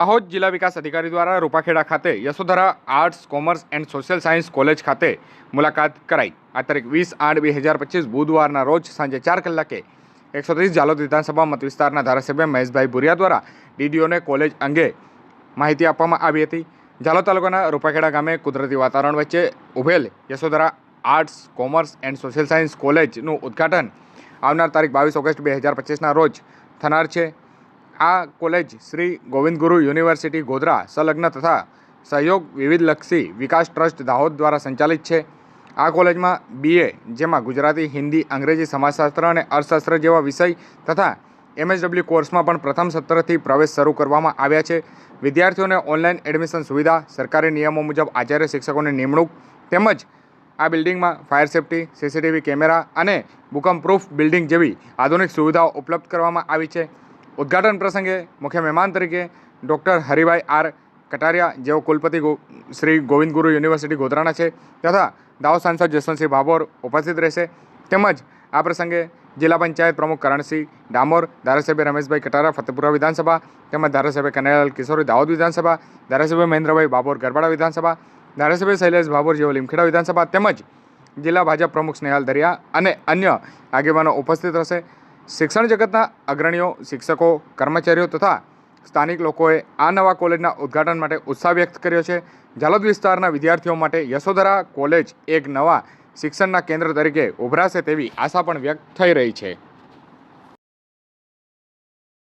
દાહોદ જિલ્લા વિકાસ અધિકારી દ્વારા રૂપાખેડા ખાતે Yashodhara arts commerce and social science college ખાતે મુલાકાત કરાઈ. આ તારીખ વીસ આઠ બે હજાર પચીસ બુધવારના રોજ સાંજે ચાર કલાકે એકસો ત્રીસ જાલોદ વિધાનસભા મત વિસ્તારના ધારાસભ્ય મહેશભાઈ ભુરિયા દ્વારા ડીડીઓને કોલેજ અંગે માહિતી આપવામાં આવી હતી. જાલોદ તાલુકાના રૂપાખેડા ગામે કુદરતી વાતાવરણ વચ્ચે ઉભેલ Yashodhara arts commerce and social science કોલેજનું ઉદ્ઘાટન આવનાર તારીખ બાવીસ ઓગસ્ટ બે હજાર પચીસના રોજ થનાર છે. આ કોલેજ શ્રી ગોવિંદ ગુરુ યુનિવર્સિટી ગોધરા સંલગ્ન તથા સહયોગ વિવિધલક્ષી વિકાસ ટ્રસ્ટ દાહોદ દ્વારા સંચાલિત છે. આ કોલેજમાં બીએ જેમાં ગુજરાતી, હિન્દી, અંગ્રેજી, સમાજશાસ્ત્ર અને અર્થશાસ્ત્ર જેવા વિષય તથા એમએસડબલ્યુ કોર્સમાં પણ પ્રથમ સત્રથી પ્રવેશ શરૂ કરવામાં આવ્યા છે. વિદ્યાર્થીઓને ઓનલાઈન એડમિશન સુવિધા, સરકારી નિયમો મુજબ આચાર્ય શિક્ષકોની નિમણૂક તેમજ આ બિલ્ડિંગમાં ફાયર સેફટી, સીસીટીવી કેમેરા અને ભૂકંપ પ્રૂફ બિલ્ડિંગ જેવી આધુનિક સુવિધાઓ ઉપલબ્ધ કરવામાં આવી છે. ઉદ્ઘાટન પ્રસંગે મુખ્ય મહેમાન તરીકે ડૉક્ટર હરિભાઈ આર કટારિયા, જેઓ કુલપતિ શ્રી ગોવિંદ ગુરુ યુનિવર્સિટી ગોધરાના છે, તથા દાહોદ સાંસદ જસવંતસિંહ ભાભોર ઉપસ્થિત રહેશે. તેમજ આ પ્રસંગે જિલ્લા પંચાયત પ્રમુખ કરણસિંહ ડામોર, ધારાસભ્ય રમેશભાઈ કટારા, ફતેપુરા વિધાનસભા, તેમજ ધારાસભ્ય કનૈયાલાલ કિશોરી, દાહોદ વિધાનસભા, ધારાસભ્ય મહેન્દ્રભાઈ બાબોર ગરબાડા વિધાનસભા, ધારાસભ્ય શૈલેષ ભાભોર જેઓ લીમખેડા વિધાનસભા, તેમજ જિલ્લા ભાજપ પ્રમુખ સ્નેહાલ દરિયા અને અન્ય આગેવાનો ઉપસ્થિત રહેશે. શિક્ષણ જગતના અગ્રણીઓ, શિક્ષકો, કર્મચારીઓ તથા સ્થાનિક લોકોએ આ નવા કોલેજના ઉદ્ઘાટન માટે ઉત્સાહ વ્યક્ત કર્યો છે. ઝાલોદ વિસ્તારના વિદ્યાર્થીઓ માટે યશોધરા કોલેજ એક નવા શિક્ષણના કેન્દ્ર તરીકે ઉભરાશે તેવી આશા પણ વ્યક્ત થઈ રહી છે.